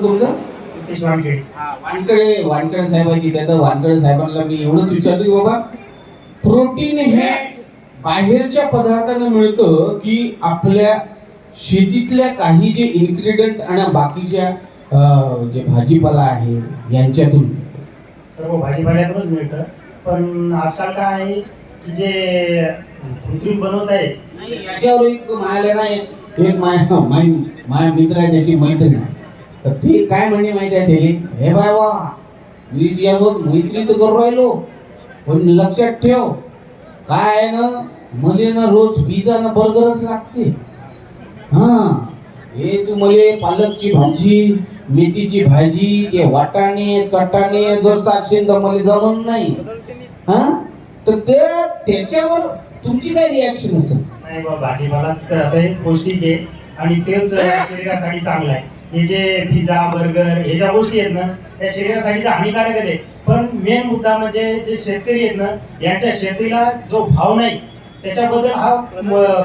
तुमचं वानकडे वानकडे साहेब आहे तर वानकडे साहेबांना मी एवढंच विचारतो की बाबा प्रोटीन हे बाहेरच्या पदार्थानं मिळतं की आपल्या शेतीतल्या काही जे इन्ग्रेडियंट आणि बाकीच्या जे भाजीपाला आहे यांच्यातून. सर्व भाजीपाल्यातूनच मिळतं. पण आजकाल काय आहे की जे कृत्रिम बनवत आहे याच्यावर एक मायाला नाही एक माया माय माया मित्र आहे त्याची मैत्रीण आहे. तर ते काय म्हणे माहिती आहे त्याली? हे बाय वा मी तुझ्यासोबत मैत्री तर करू राहिलो पण लक्षात ठेव काय आहे ना मले ना रोज पिझ्झा ना बर्गरच लागते. हा हे तू मले पालकची भाजी मेथीची भाजी ते वाटाणे चटाणे जर चालशील तर मला जमत नाही. हा? तर ते त्याच्यावर तुमची काय रिॲक्शन असेल? नाही बा भाजीपालाच तर असं एक पौष्टिक आहे. आणि तेच शरीरासाठी चांगलं आहे. हे जे पिझ्झा बर्गर हे ज्या गोष्टी आहेत ना त्या शरीरासाठी हानिकारकच आहे. पण मेन मुद्दा म्हणजे जे शेतकरी आहेत ना यांच्या शेतीला जो भाव नाही त्याच्याबद्दल हा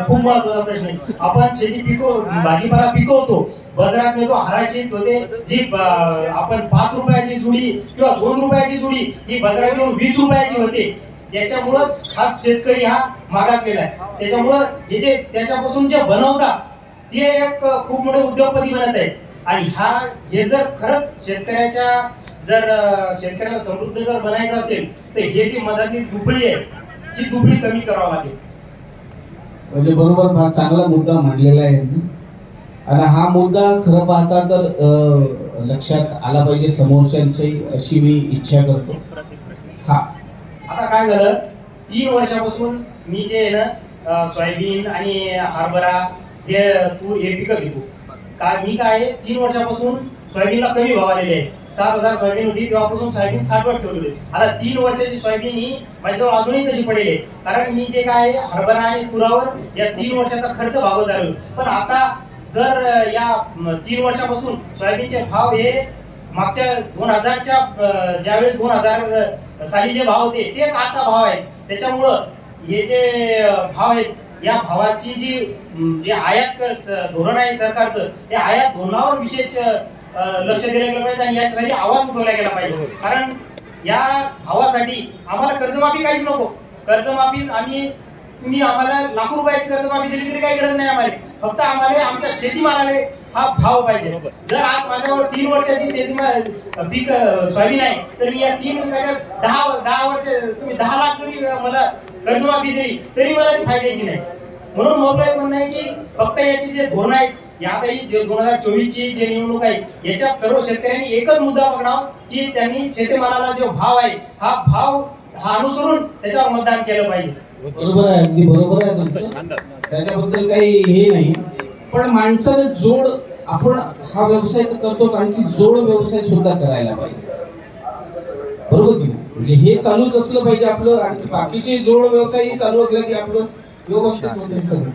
खूप महत्त्वाचा प्रश्न आहे. आपण शेती पिकव भाजीपाला पिकवतो बाजारात नेतो हराशीत होते जी आपण पाच रुपयाची जुडी किंवा दोन रुपयाची जुडी ही बाजारात येऊन वीस रुपयाची होते. त्याच्यामुळं खास शेतकरी हा मागास आहे. त्याच्यामुळं हे जे त्याच्यापासून जे बनवतात ते एक खूप मोठे उद्योगपती बनत आहे आणि हा हे जर खरंच शेतकऱ्याच्या जर शेतकऱ्याला समृद्ध जर बनायचं असेल तर हे जी मधातली दुबळी आहे ही दुबळी कमी करावं लागेल. म्हणजे बरोबर फार चांगला मुद्दा मांडलेला आहे. आणि हा मुद्दा खरं पाहता तर लक्षात आला पाहिजे समोरच्यांची अशी मी इच्छा करतो. हा. आता काय झालं? तीन वर्षापासून मी जे आहे ना सोयाबीन आणि हरभरा हे तू हे पिकं घेतो का मी काय आहे, तीन वर्षापासून सोयाबीनला कमी भाव आलेले आहे. सात हजार सोयाबीन होती तेव्हापासून सोयाबीन साठवत ठेवलेली आता तीन वर्षाची सोयाबीन ही माझ्याजवळ अजूनही तशी पडेल आहे. कारण मी जे काय आहे, हरभरा आणि तुरावर या तीन वर्षाचा खर्च भागवत आलो. पण आता जर या तीन वर्षापासून सोयाबीनचे भाव हे मागच्या दोन हजारच्या ज्यावेळेस दोन हजार साली जे भाव होते तेच आता भाव आहेत. त्याच्यामुळं हे जे भाव आहेत या भावाची जी जे आयात धोरण आहे सरकारचं ते आयात धोरणावर विशेष लक्ष दिलं गेलं पाहिजे आणि याच्यासाठी आवाज उठवला गेला पाहिजे. कारण या भावासाठी आम्हाला कर्जमाफी काहीच नको. कर्जमाफी आम्ही तुम्ही आम्हाला लाखो रुपयाची कर्जमाफी दिली तरी काही गरज नाही आम्हाला. फक्त आम्हाला आमच्या शेतीमालाला हा भाव पाहिजे. जर आज माझ्यावर तीन वर्षाची शेती पीक सोयाबीन आहे तर मी या तीन दहा दहा वर्ष तुम्ही दहा लाख जरी मला कर्जमाफी दिली तरी मला ती फायद्याची नाही. म्हणून मोबाईल म्हणणं आहे की फक्त याचे जे धोरण आहेत या काही जे दोन हजार चोवीस ची जे निवडणूक आहे याच्यात सर्व शेतकऱ्यांनी एकच मुद्दा पकडावा की त्यांनी शेतीमालाला जो भाव आहे हा भाव हा अनुसरून त्याच्यावर मतदान केलं पाहिजे. बरोबर आहे अगदी बरोबर आहे त्याच्याबद्दल काही हे नाही. पण माणसाने जोड आपण हा व्यवसाय तर करतोच आणखी जोड व्यवसाय सुद्धा करायला पाहिजे. बरोबर की म्हणजे हे चालूच असलं पाहिजे आपलं आणि बाकीचे जोड व्यवसाय चालू असलं की आपलं व्यवस्थित होते सगळं.